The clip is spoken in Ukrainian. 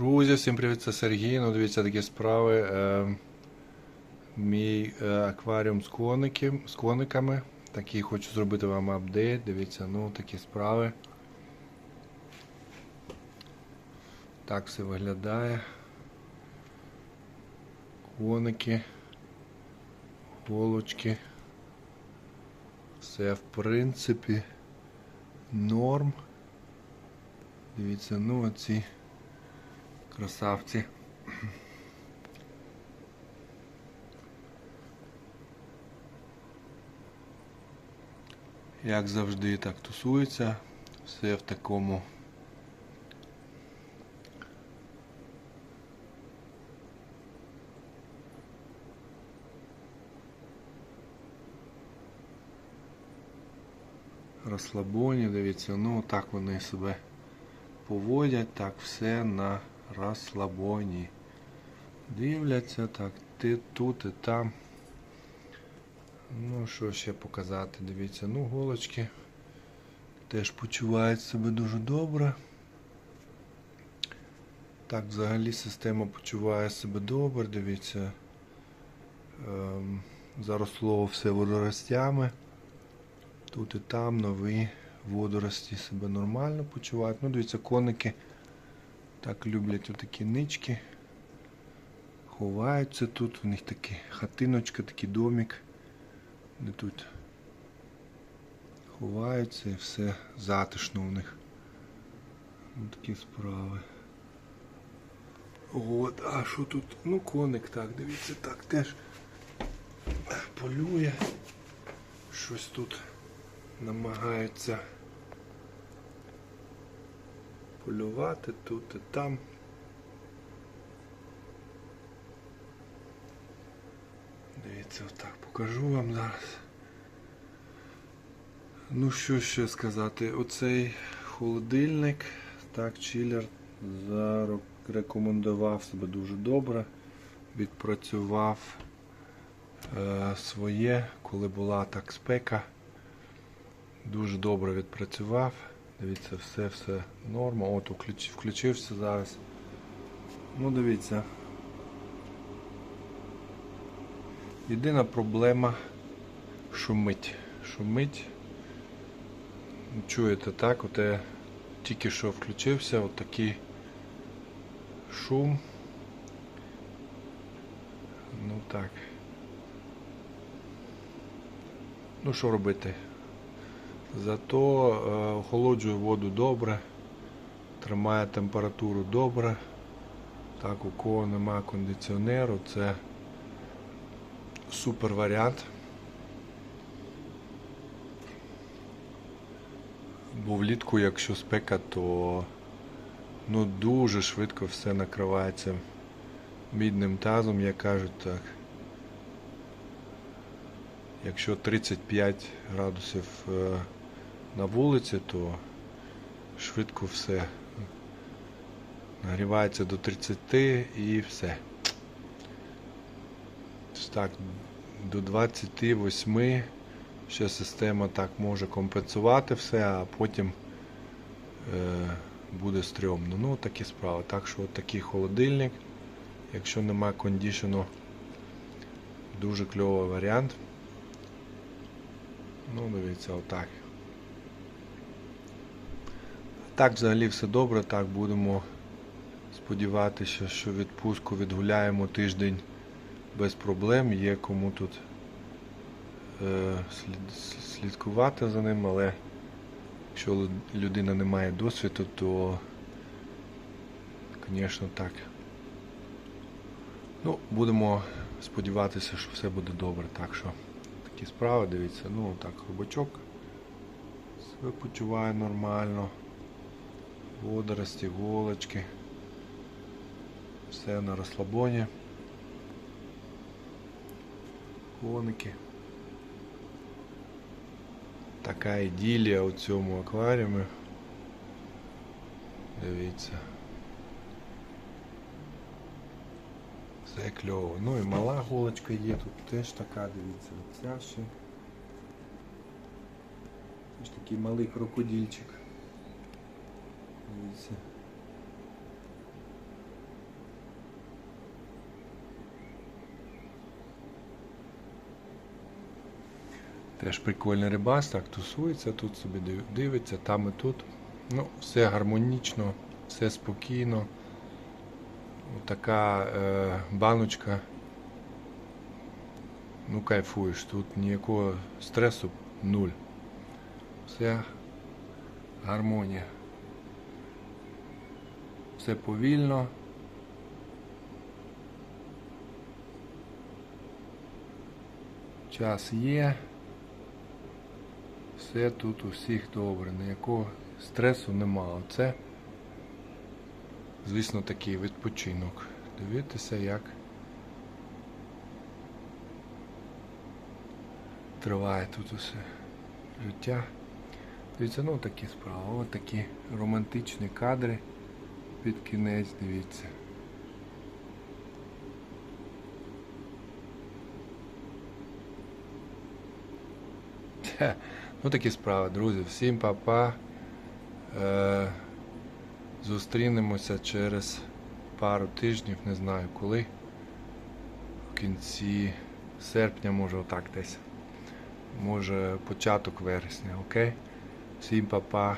Друзі, всім привіт, це Сергій. Ну, дивіться такі справи. Е, мій е, акваріум з, коники, з кониками. Такий хочу зробити вам апдейт. Дивіться, ну такі справи. Так все виглядає. Коники, голочки. Все в принципі норм. Дивіться, ну оці красавці. Як завжди так тусується, все в такому розслабоні, дивіться, ну так вони себе поводять, так все на розслабоні. Дивляться, так, ти тут і там. Ну, що ще показати, дивіться, ну, голочки теж почувають себе дуже добре. Так, взагалі система почуває себе добре, дивіться. Ем, заросло все водоростями. Тут і там нові водорості себе нормально почувають. Ну, дивіться, коники так люблять отакі нички. Ховаються тут, у них такі хатиночка, такий домик, де тут ховаються і все затишно у них. Ось такі справи. От, а що тут? Ну, коник так, дивіться, так теж полює. Щось тут намагаються полювати тут і там. Дивіться, отак покажу вам зараз. Ну що ще сказати, оцей холодильник, так, чилер зарекомендував себе дуже добре, відпрацював е, своє, коли була так спека. Дуже добре відпрацював. Дивіться, все все норма. От включ, включився зараз. Ну дивіться. Єдина проблема шумить. Шумить. Чуєте так? От я тільки що включився, от такий шум. Ну так. Ну що робити? Зато е, охолоджує воду добре, тримає температуру добре. Так, у кого немає кондиціонеру, це супер варіант. Бо влітку, якщо спека, то ну, дуже швидко все накривається мідним тазом, як кажуть так. Якщо 35 градусів е, на вулиці, то швидко все нагрівається до 30 і все. Так, до 28 ще система так може компенсувати все, а потім е, буде стрьомно. Ну, такі справи. Так що от такий холодильник. Якщо немає кондішену, дуже кльовий варіант. Ну, дивіться, отак. Так, взагалі все добре, так будемо сподіватися, що відпустку відгуляємо тиждень без проблем. Є кому тут е, слід, слідкувати за ним, але якщо людина не має досвіду, то, звісно, так. Ну, будемо сподіватися, що все буде добре. Так що такі справи, дивіться, ну так, хробачок себе почуває нормально. Водорості, голочки. Все на розслабоні. Коники. Така іділія у цьому акваріумі. Дивіться. Все кльово. Ну і мала голочка є, тут теж така, дивіться, ця ще. Ж такий малий крокодильчик. Дивіться. Теж прикольний рибас, так тусується, тут собі дивиться, там і тут. Ну, Все гармонічно, все спокійно. Така е, баночка. Ну кайфуєш, тут ніякого стресу нуль. Вся гармонія. Все повільно. Час є. Все тут у всіх добре, ніякого стресу нема. Це, звісно, такий відпочинок. Дивитися, як триває тут усе життя. Дивіться, ну такі справи. Ось такі романтичні кадри під кінець, дивіться. Ну такі справи, друзі. Всім па-па. Е, зустрінемося через пару тижнів, не знаю коли. В кінці серпня, може отак десь. Може початок вересня, окей? Всім па-па.